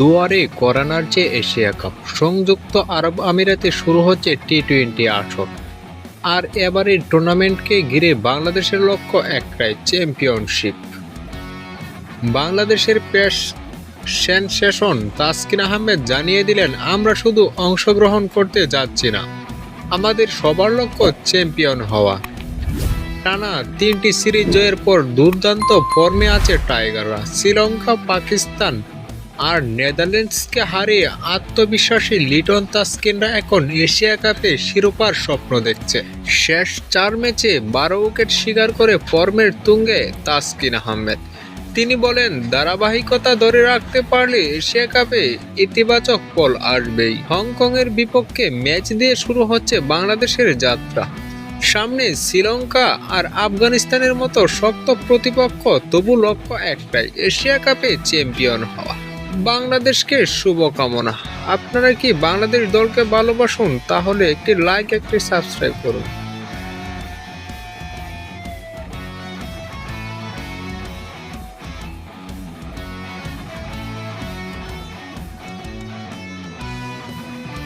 দুয়ারে করানার যে Asia cup, সংযুক্ত আরব আমিরাতে শুরু হচ্ছে টি টোয়েন্টি আসর। আর এবারের টুর্নামেন্টকে ঘিরে বাংলাদেশের লক্ষ্য একটাই চ্যাম্পিয়নশিপ বাংলাদেশের পেশ সেনসেশন তাসকিন আহমেদ জানিয়ে দিলেন, আমরা শুধু অংশগ্রহণ করতে যাচ্ছি না, আমাদের সবার লক্ষ্য চ্যাম্পিয়ন হওয়া। টানা তিনটি সিরিজ জয়ের পর দুর্দান্ত ফর্মে আছে টাইগাররা শ্রীলঙ্কা, পাকিস্তান আর নেদারল্যান্ডসকে হারিয়ে আত্মবিশ্বাসী লিটন তাস্কিনরা এখন এশিয়া কাপে শিরোপার স্বপ্ন দেখছে। শেষ চার ম্যাচে বারো উইকেট শিকার করে ফর্মের তুঙ্গে তাস্কিন আহমেদ। তিনি বলেন, ধারাবাহিকতা ধরে রাখতে পারলে এশিয়া কাপে ইতিবাচক ফল আসবেই। হংকংয়ের বিপক্ষে ম্যাচ দিয়ে শুরু হচ্ছে বাংলাদেশের যাত্রা। সামনে শ্রীলঙ্কা আর আফগানিস্তানের মতো শক্ত প্রতিপক্ষ তবু লক্ষ্য একটাই, এশিয়া কাপে চ্যাম্পিয়ন হওয়া। বাংলাদেশকে শুভকামনা। আপনারা কি বাংলাদেশ দলকে ভালোবাসুন? তাহলে একটি লাইক একটি সাবস্ক্রাইব করুন।